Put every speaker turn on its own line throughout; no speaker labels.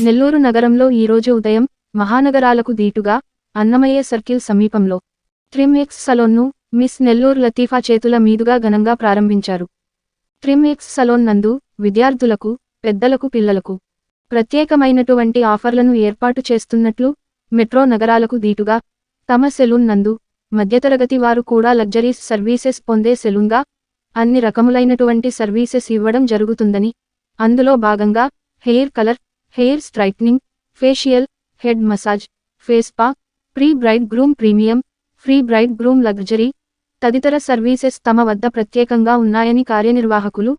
నెల్లూరు నగరంలో ఈరోజు ఉదయం మహానగరాలకు దీటుగా అన్నమయ్య సర్కిల్ సమీపంలో ట్రిమ్ ఎక్స్ సలోన్ను మిస్ నెల్లూరు లతీఫా చేతుల మీదుగా ఘనంగా ప్రారంభించారు. ట్రిమ్ ఎక్స్ సలోన్ నందు విద్యార్థులకు పెద్దలకు పిల్లలకు ప్రత్యేకమైనటువంటి ఆఫర్లను ఏర్పాటు చేస్తున్నట్లు మెట్రో నగరాలకు దీటుగా తమ సెలూన్ నందు మధ్యతరగతి వారు కూడా లగ్జరీస్ సర్వీసెస్ పొందే సెలూన్గా అన్ని రకములైనటువంటి సర్వీసెస్ ఇవ్వడం జరుగుతుందని అందులో భాగంగా hair colour hair straightening facial head massage face పా pre bride groom premium free bride groom luxury తదితర సర్వీసెస్ తమ వద్ద ప్రత్యేకంగా ఉన్నాయని కార్యనిర్వాహకులు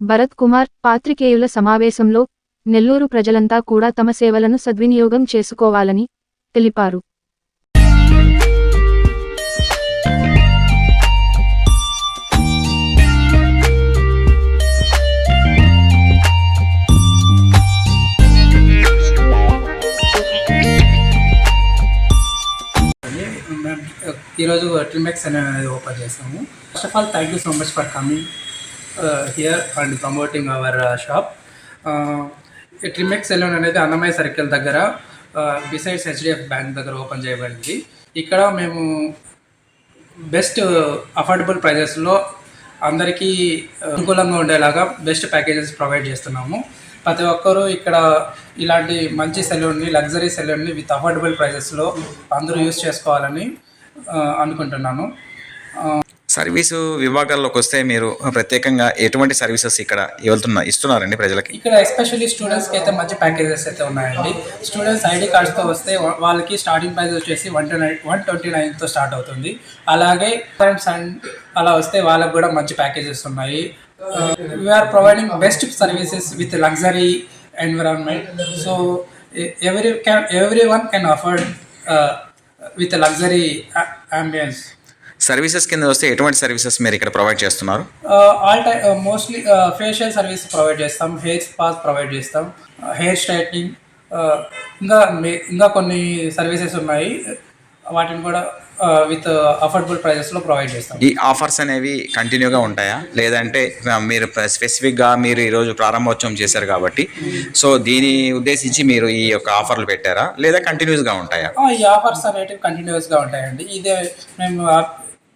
భరత్ కుమార్ పాత్రికేయుల సమావేశంలో నెల్లూరు ప్రజలంతా కూడా తమ సేవలను సద్వినియోగం చేసుకోవాలని తెలిపారు.
ఈరోజు ట్రిమెక్స్ అనేది ఓపెన్ చేసాము. First of all thank you so much for coming here and promoting our shop Trimex salon అనేది అన్నమయ్య సర్కిల్ దగ్గర బిసైడ్స్ హెచ్డిఎఫ్ బ్యాంక్ దగ్గర ఓపెన్ చేయబడింది. ఇక్కడ మేము బెస్ట్ అఫోర్డబుల్ ప్రైజెస్లో అందరికీ uh, అనుకూలంగా ఉండేలాగా బెస్ట్ ప్యాకేజెస్ ప్రొవైడ్ చేస్తున్నాము. ప్రతి ఒక్కరూ ఇక్కడ ఇలాంటి మంచి సెలూన్ని లగ్జరీ సెలూన్ని విత్ అఫోర్డబుల్ ప్రైజెస్లో అందరూ యూస్ చేసుకోవాలని అనుకుంటున్నాను.
సర్వీసు విభాగాల్లోకి వస్తే మీరు ప్రత్యేకంగా ఎటువంటి సర్వీసెస్ ఇక్కడ ఇవ్వతున్నా ఇస్తున్నారండి ప్రజలకి?
ఇక్కడ ఎస్పెషల్లీ స్టూడెంట్స్కి అయితే మంచి ప్యాకేజెస్ అయితే ఉన్నాయండి. స్టూడెంట్స్ ఐడి కార్డ్స్తో వస్తే వాళ్ళకి స్టార్టింగ్ ప్రైస్ వచ్చేసి వన్ ట్వంటీ వన్ ట్వంటీ నైన్తో స్టార్ట్ అవుతుంది. అలాగే పేరెంట్స్ అండ్ అలా వస్తే వాళ్ళకి కూడా మంచి ప్యాకేజెస్ ఉన్నాయి. We're providing best services with luxury environment so every can every one can afford with luxury ambience
services కింద వస్తే ఎటువంటి సర్వీసెస్ మీరు ఇక్కడ ప్రొవైడ్ చేస్తున్నారు?
ఆల్ టై మోస్ట్లీ ఫేషియల్ సర్వీస్ ప్రొవైడ్ చేస్తాం హెయిర్ స్పాస్ ప్రొవైడ్ చేస్తాం హెయిర్ స్ట్రైట్నింగ్ ఇంకా మే- ఇంకా కొన్ని సర్వీసెస్ ఉన్నాయి. వాటిని కూడా విత్ అఫోర్డబుల్ ప్రైజెస్లో ప్రొవైడ్ చేస్తాం.
ఈ ఆఫర్స్ అనేవి కంటిన్యూగా ఉంటాయా? లేదంటే మీరు స్పెసిఫిక్గా మీరు ఈరోజు ప్రారంభోత్సవం చేశారు కాబట్టి సో దీని ఉద్దేశించి మీరు ఈ యొక్క ఆఫర్లు పెట్టారా? లేదా కంటిన్యూస్గా ఉంటాయా?
ఈ ఆఫర్స్ అనేటివి కంటిన్యూస్గా ఉంటాయండి. ఇదే మేము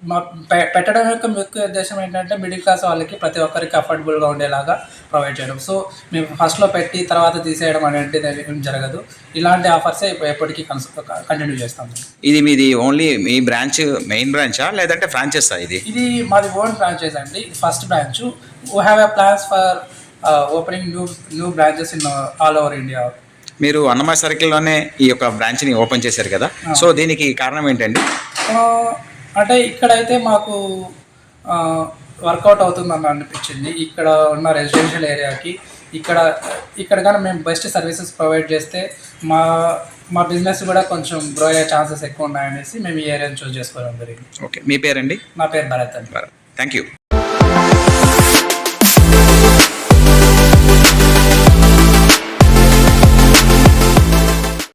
మా పె- పెట్టడం యొక్క ముఖ్య ఉద్దేశం ఏంటంటే మిడిల్ క్లాస్ వాళ్ళకి ప్రతి ఒక్కరికి అఫోర్డబుల్గా ఉండేలాగా ప్రొవైడ్ చేయడం. సో మేము ఫస్ట్లో పెట్టి తర్వాత తీసేయడం అనేది ఏం జరగదు. ఇలాంటి ఆఫర్సే ఎప్పటికీ కంటిన్యూ చేస్తాం.
ఇది మీది ఓన్లీ మీ బ్రాంచ్ మెయిన్ బ్రాంచా లేదంటే ఫ్రాంచైజా ఇది?
ఇది మాది ఓన్ ఫ్రాంచైజ్ అండి. First branch. We have a plans for opening new new branches in all over India
మీరు అన్నమయ్య సర్కిల్లోనే ఈ యొక్క బ్రాంచ్ని ఓపెన్ చేశారు కదా? సో దీనికి కారణం ఏంటండి?
అంటే ఇక్కడైతే మాకు వర్కౌట్ అవుతుందని అనిపించింది. ఇక్కడ ఉన్న రెసిడెన్షియల్ ఏరియాకి. ఇక్కడ ఇక్కడ కానీ మేము బెస్ట్ సర్వీసెస్ ప్రొవైడ్ చేస్తే మా మా బిజినెస్ కూడా కొంచెం గ్రో అయ్యే ఛాన్సెస్ ఎక్కువ ఉన్నాయనేసి మేము ఈ ఏరియాని చూస్ చేసుకోవడం జరిగింది.
ఓకే. మీ పేరండి?
నా పేరు భరత్ అండి.
Thank you